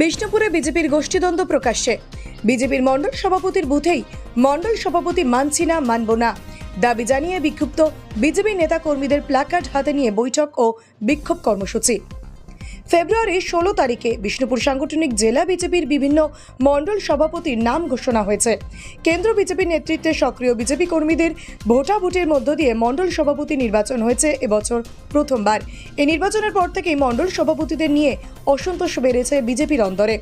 বিষ্ণুপুরে বিজেপির গোষ্ঠীদ্বন্দ্ব প্রকাশ্যে। বিজেপির মণ্ডল সভাপতির বুথেই মণ্ডল সভাপতি মানছি না মানব না দাবি জানিয়ে বিক্ষুব্ধ বিজেপি নেতা কর্মীদের প্ল্যাকার্ড হাতে নিয়ে বৈঠক ও বিক্ষোভ কর্মসূচি। ফেব্রুয়ারির ষোলো তারিখে বিষ্ণুপুর সাংগঠনিক জেলা বিজেপির বিভিন্ন মণ্ডল সভাপতির নাম ঘোষণা হয়েছে। কেন্দ্র বিজেপির নেতৃত্বে সক্রিয় বিজেপি কর্মীদের ভোটাভুটির মধ্য দিয়ে মণ্ডল সভাপতি নির্বাচন হয়েছে এবছর প্রথমবার। এই নির্বাচনের পর থেকেই মণ্ডল সভাপতিদের নিয়ে অসন্তোষ বেড়েছে বিজেপির অন্তরে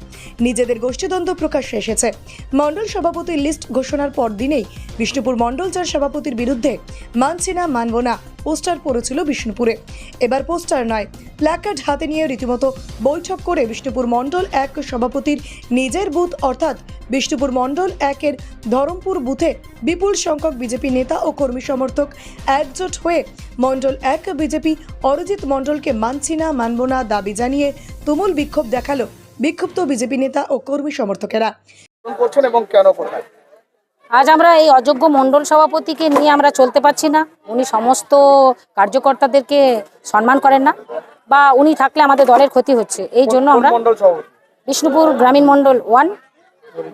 নিজেদের গোষ্ঠীদ্বন্দ্ব প্রকাশ্যে এসেছে। মণ্ডল সভাপতির লিস্ট ঘোষণার পর দিনেই বিষ্ণুপুর মণ্ডল চার সভাপতির বিরুদ্ধে মানছি না, মানব না পোস্টার পড়েছিল বিষ্ণুপুরে। এবার পোস্টার নয়, প্ল্যাকার্ড হাতে নিয়ে রীতিমতো বৈঠক করে বিষ্ণুপুর মণ্ডল এক সভাপতির নিজের বুথ অর্থাৎ বিষ্ণুপুর মণ্ডল একের ধরমপুর বুথে বিপুল সংখ্যক বিজেপি নেতা ও কর্মী সমর্থক একজোট হয়ে মণ্ডল এক বিজেপি অরিজিৎ মণ্ডলকে মানছি না, মানব না দাবি জানিয়ে তুমুল বিক্ষোভ দেখাল বিক্ষুব্ধ বিজেপি নেতা ও কর্মী সমর্থকেরা। করছেন এবং কেন করবেন? আজ আমরা এই অযোগ্য মণ্ডল সভাপতিকে নিয়ে আমরা চলতে পারছি না। উনি সমস্ত কার্যকর্তাদেরকে সম্মান করেন না বা উনি থাকলে আমাদের দলের ক্ষতি হচ্ছে। এই জন্য আমরা বিষ্ণুপুর গ্রামীণ মণ্ডল ওয়ান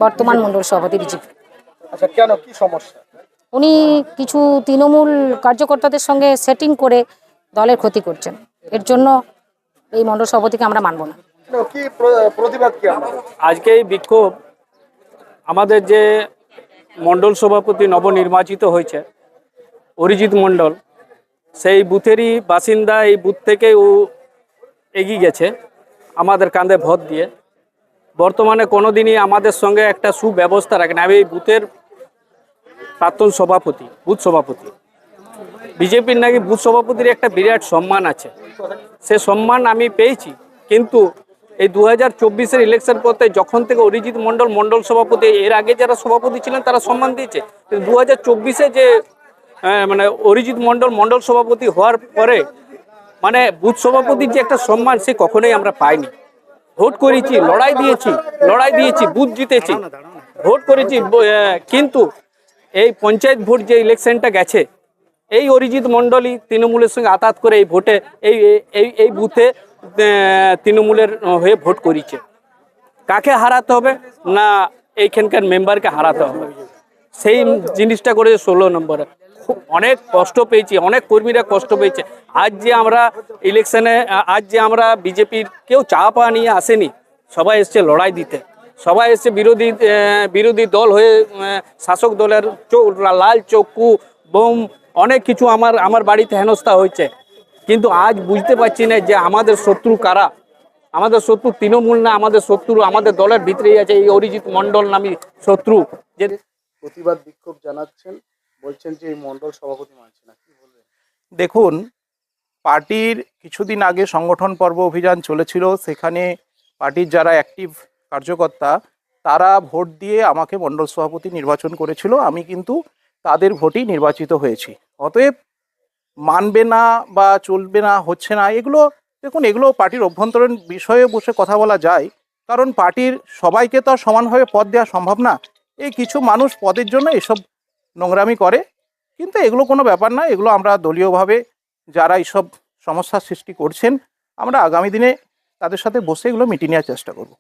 বর্তমান মণ্ডল সভাপতি বিজেপি। আচ্ছা কেন? কি সমস্যা? উনি কিছু তৃণমূল কার্যকর্তাদের সঙ্গে সেটিং করে দলের ক্ষতি করছেন। এর জন্য এই মণ্ডল সভাপতিকে আমরা মানব না। কি প্রতিবাদ কি আজকে এই বিক্ষোভ আমাদের যে মণ্ডল সভাপতি নবনির্বাচিত হয়েছে, অরিজিৎ মণ্ডল। সেই বুথেরই বাসিন্দা এই বুথ থেকে ও এগিয়ে গেছে, আমাদের কাঁধে ভোট দিয়ে। বর্তমানে কোনোদিনই আমাদের সঙ্গে একটা সুব্যবস্থা রাখেন আমি এই বুথের প্রাক্তন সভাপতি, বুথ সভাপতি। বিজেপির নাকি বুথ সভাপতির একটা বিরাট সম্মান আছে। সে সম্মান আমি পেয়েছি, কিন্তু এই দু হাজার চব্বিশের ইলেকশন পথে যখন থেকে অরিজিৎ মণ্ডল মণ্ডল সভাপতি এর আগে যারা সভাপতি ছিলেন তারা সম্মান দিয়েছে। দু হাজার চব্বিশে যে আহ, মানে অরিজিৎ মণ্ডল মণ্ডল সভাপতি হওয়ার পরে মানে বুথ সভাপতির যে একটা সম্মান সে কখনোই আমরা পাইনি। ভোট করেছি লড়াই দিয়েছি লড়াই দিয়েছি বুথ জিতেছি ভোট করেছি কিন্তু এই পঞ্চায়েত ভোট যে ইলেকশনটা গেছে এই অরিজিৎ মণ্ডলী তৃণমূলের সঙ্গে আতাত করে এই ভোটে এই এই এই বুথে তৃণমূলের হয়ে ভোট করিছে। কাকে হারাতে হবে না এইখানকার মেম্বারকে হারাতে হবে? সেই জিনিসটা করেছে ষোলো নম্বরে। অনেক কষ্ট পেয়েছি, অনেক কর্মীরা কষ্ট পেয়েছে। আজ যে আমরা ইলেকশনে আজ যে আমরা বিজেপির কেউ চা পা নিয়ে আসেনি, সবাই এসছে লড়াই দিতে। সবাই এসছে বিরোধী বিরোধী দল হয়ে শাসক দলের চোখ লাল চক্ষু, বোম, অনেক কিছু আমার আমার বাড়িতে হেনস্থা হয়েছে। কিন্তু আজ বুঝতে পারছি না যে আমাদের শত্রু কারা? আমাদের শত্রু তৃণমূল না আমাদের শত্রু আমাদের দলের ভিতরেই আছে এই অরিজিৎ মণ্ডল নামী শত্রু। যে প্রতিবাদ বিক্ষোভ জানাচ্ছেন বলছেন যে এই মন্ডল সভাপতি মানছে না কি বলবেন? দেখুন পার্টির কিছুদিন আগে সংগঠন পর্ব অভিযান চলেছিল সেখানে পার্টির যারা অ্যাক্টিভ কার্যকর্তা তারা ভোট দিয়ে আমাকে মণ্ডল সভাপতি নির্বাচন করেছিল আমি কিন্তু তাদের ভোটই নির্বাচিত হয়েছি। অতএব মানবে না বা চলবে না, হচ্ছে না, এগুলো, দেখুন, এগুলো পার্টির অভ্যন্তরীণ বিষয়ে বসে কথা বলা যায়, কারণ পার্টির সবাইকে তো সমানভাবে পদ দেওয়া সম্ভব না। এই কিছু মানুষ পদের জন্য এসব নোংরামি করে, কিন্তু এগুলো কোনো ব্যাপার না, এগুলো আমরা দলীয়ভাবে যারা এইসব সমস্যার সৃষ্টি করছেন, আমরা আগামী দিনে তাদের সাথে বসে এগুলো মিটিয়ে নেওয়ার চেষ্টা করব।